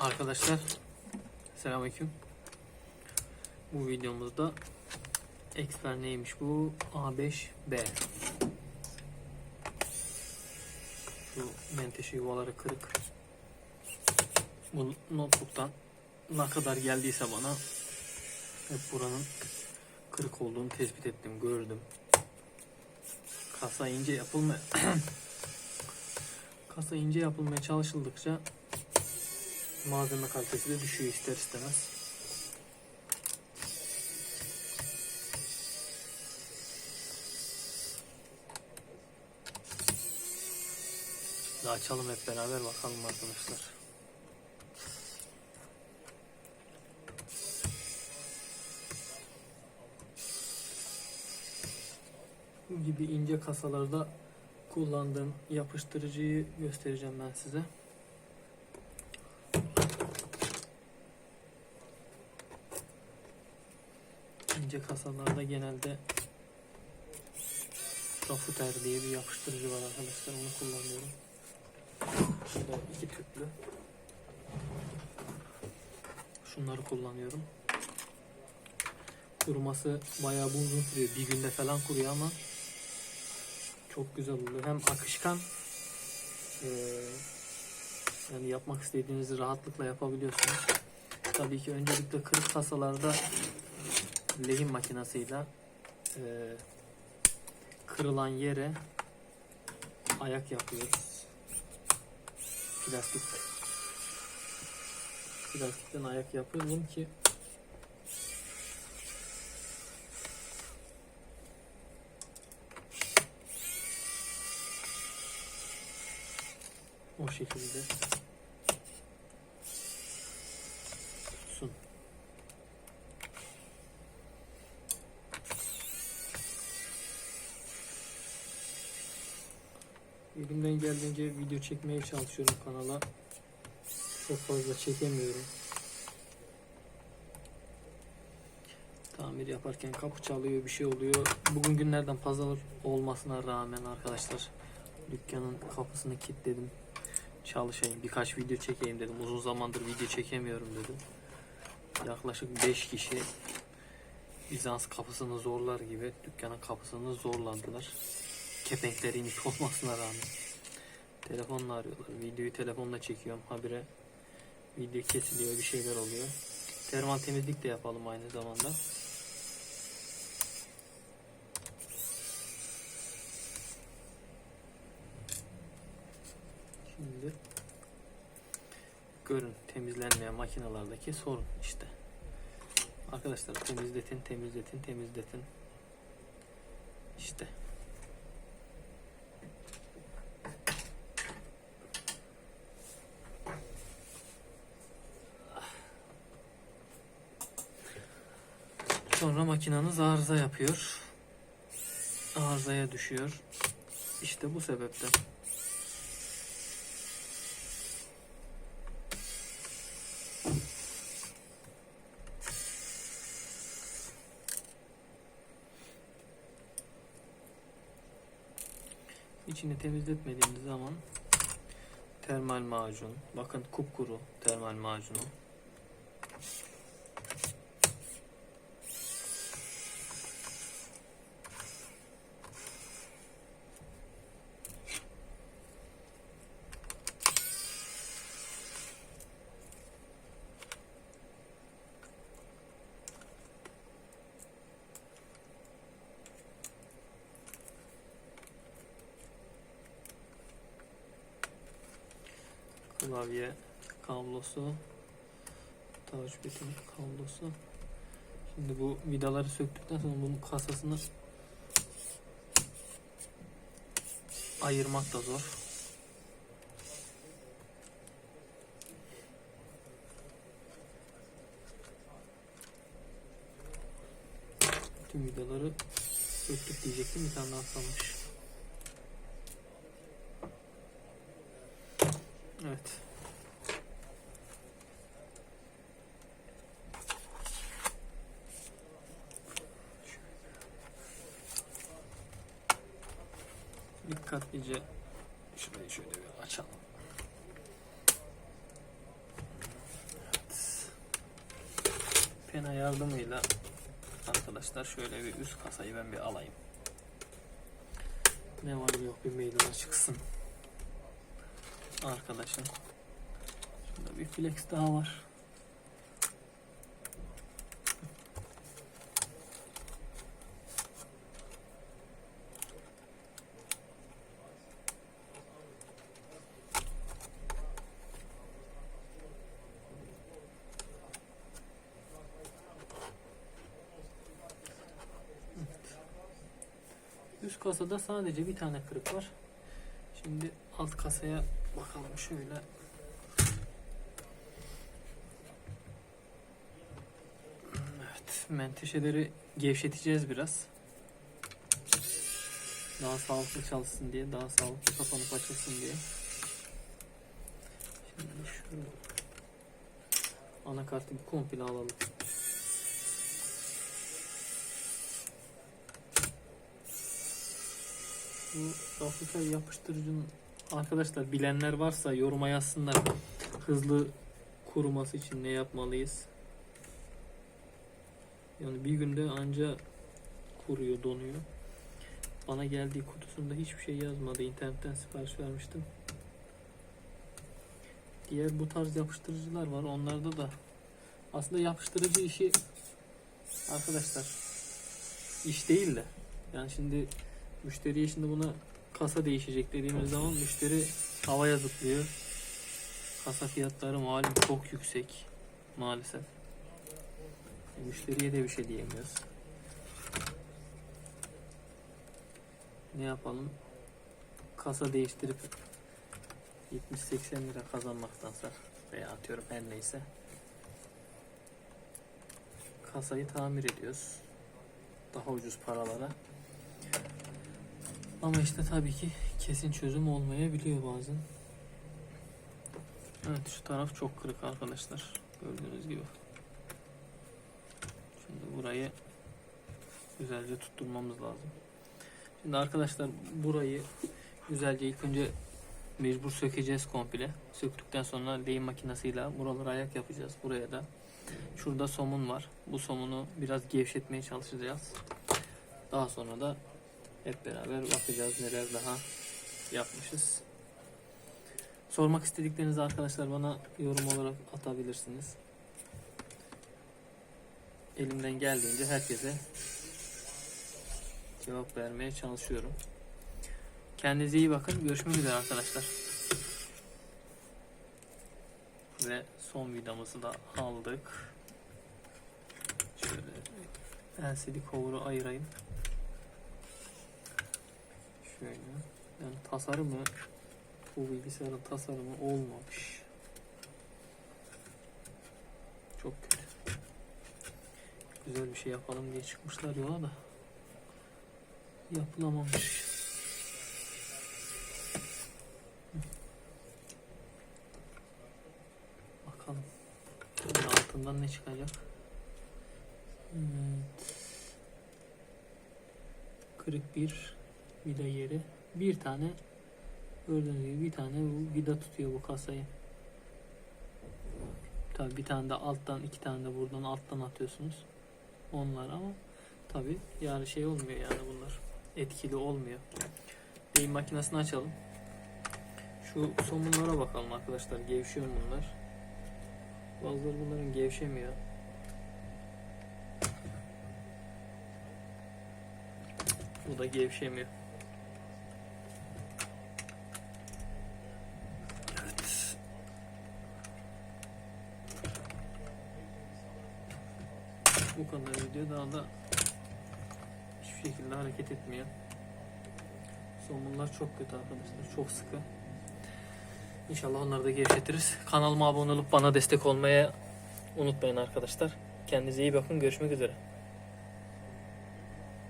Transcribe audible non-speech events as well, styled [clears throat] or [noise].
Arkadaşlar Selamünaleyküm. Bu videomuzda Expert neymiş bu? A5B. Şu menteşe yuvaları kırık. Bu notebook'tan ne kadar geldiyse bana hep buranın kırık olduğunu tespit ettim, gördüm. Kasa ince yapılmaya [clears throat] kasa ince yapılmaya çalışıldıkça malzeme kalitesi de düşüyor ister istemez. Şimdi açalım hep beraber bakalım arkadaşlar. Bu gibi ince kasalarda kullandığım yapıştırıcıyı göstereceğim ben size. İnce kasalarda genelde Rafuter diye bir yapıştırıcı var arkadaşlar onu kullanıyorum. Şurada iki tüplü. Şunları kullanıyorum. Kuruması bayağı bu uzun sürüyor. Bir günde falan kuruyor ama çok güzel oluyor. Hem akışkan eee, yani yapmak istediğinizi rahatlıkla yapabiliyorsunuz. Tabii ki öncelikle kırık kasalarda lehim makinasıyla e, kırılan yere ayak yapıyoruz. Plastik plastikten ayak yapıyorum ki o şekilde Elimden geldiğince video çekmeye çalışıyorum kanala. Çok fazla çekemiyorum. Tamir yaparken kapı çalıyor, bir şey oluyor. Bugün günlerden pazar olmasına rağmen arkadaşlar dükkanın kapısını kilitledim. Çalışayım, birkaç video çekeyim dedim. Uzun zamandır video çekemiyorum dedim. Yaklaşık 5 kişi Bizans kapısını zorlar gibi dükkanın kapısını zorladılar kepenkleri inik [laughs] olmasına rağmen. Telefonla arıyorlar. Videoyu telefonla çekiyorum. Habire video kesiliyor. Bir şeyler oluyor. Termal temizlik de yapalım aynı zamanda. Şimdi görün temizlenmeyen makinalardaki sorun işte. Arkadaşlar temizletin, temizletin, temizletin. İşte. Sonra makinanız arıza yapıyor. Arızaya düşüyor. İşte bu sebepten. İçini temizletmediğiniz zaman termal macun, bakın kupkuru termal macunu klavye kablosu touchpad'in kablosu. Şimdi bu vidaları söktükten sonra bunun kasasını ayırmak da zor. Tüm vidaları söktük diyecektim bir tane daha kalmış Evet. Dikkatlice şurayı şöyle bir açalım. makine yardımıyla arkadaşlar şöyle bir üst kasayı ben bir alayım. Ne var yok bir meydana çıksın. Arkadaşım. Şurada bir flex daha var. Üst kasada sadece bir tane kırık var. Şimdi alt kasaya bakalım şöyle. Evet, menteşeleri gevşeteceğiz biraz. Daha sağlıklı çalışsın diye, daha sağlıklı kapanıp açılsın diye. Şimdi şu anakartı bir komple alalım. Bu Afrika yapıştırıcının arkadaşlar bilenler varsa yoruma yazsınlar. Hızlı kuruması için ne yapmalıyız? Yani bir günde anca kuruyor, donuyor. Bana geldiği kutusunda hiçbir şey yazmadı. İnternetten sipariş vermiştim. Diğer bu tarz yapıştırıcılar var. Onlarda da aslında yapıştırıcı işi arkadaşlar iş değil de yani şimdi Müşteriye şimdi buna kasa değişecek dediğimiz zaman müşteri havaya zıplıyor. Kasa fiyatları malum çok yüksek maalesef. E, müşteriye de bir şey diyemiyoruz. Ne yapalım? Kasa değiştirip 70-80 lira kazanmaktansa veya atıyorum her neyse kasayı tamir ediyoruz. Daha ucuz paralara. Ama işte tabii ki kesin çözüm olmayabiliyor bazen. Evet şu taraf çok kırık arkadaşlar. Gördüğünüz gibi. Şimdi burayı güzelce tutturmamız lazım. Şimdi arkadaşlar burayı güzelce ilk önce mecbur sökeceğiz komple. Söktükten sonra lehim makinesiyle buralara ayak yapacağız. Buraya da. Şurada somun var. Bu somunu biraz gevşetmeye çalışacağız. Daha sonra da hep beraber bakacağız neler daha yapmışız. Sormak istediklerinizi arkadaşlar bana yorum olarak atabilirsiniz. Elimden geldiğince herkese cevap vermeye çalışıyorum. Kendinize iyi bakın. Görüşmek üzere arkadaşlar. Ve son vidamızı da aldık. Şöyle LCD cover'ı ayırayım. Şöyle. Yani tasarımı bu bilgisayarın tasarımı olmamış. Çok kötü. Güzel bir şey yapalım diye çıkmışlar yola da yapılamamış. Bakalım. Altından ne çıkacak? Evet. Kırık bir vida yeri. Bir tane gördüğünüz gibi bir tane vida tutuyor bu kasayı. Tabi bir tane de alttan iki tane de buradan alttan atıyorsunuz. Onlar ama tabi yani şey olmuyor yani bunlar. Etkili olmuyor. Beyin makinesini açalım. Şu somunlara bakalım arkadaşlar. Gevşiyor bunlar? Bazıları bunların gevşemiyor. Bu da gevşemiyor. Evet. Bu kadar video daha da hiçbir şekilde hareket etmiyor. Somunlar çok kötü arkadaşlar. Çok sıkı. İnşallah onları da gevşetiriz. Kanalıma abone olup bana destek olmaya unutmayın arkadaşlar. Kendinize iyi bakın. Görüşmek üzere.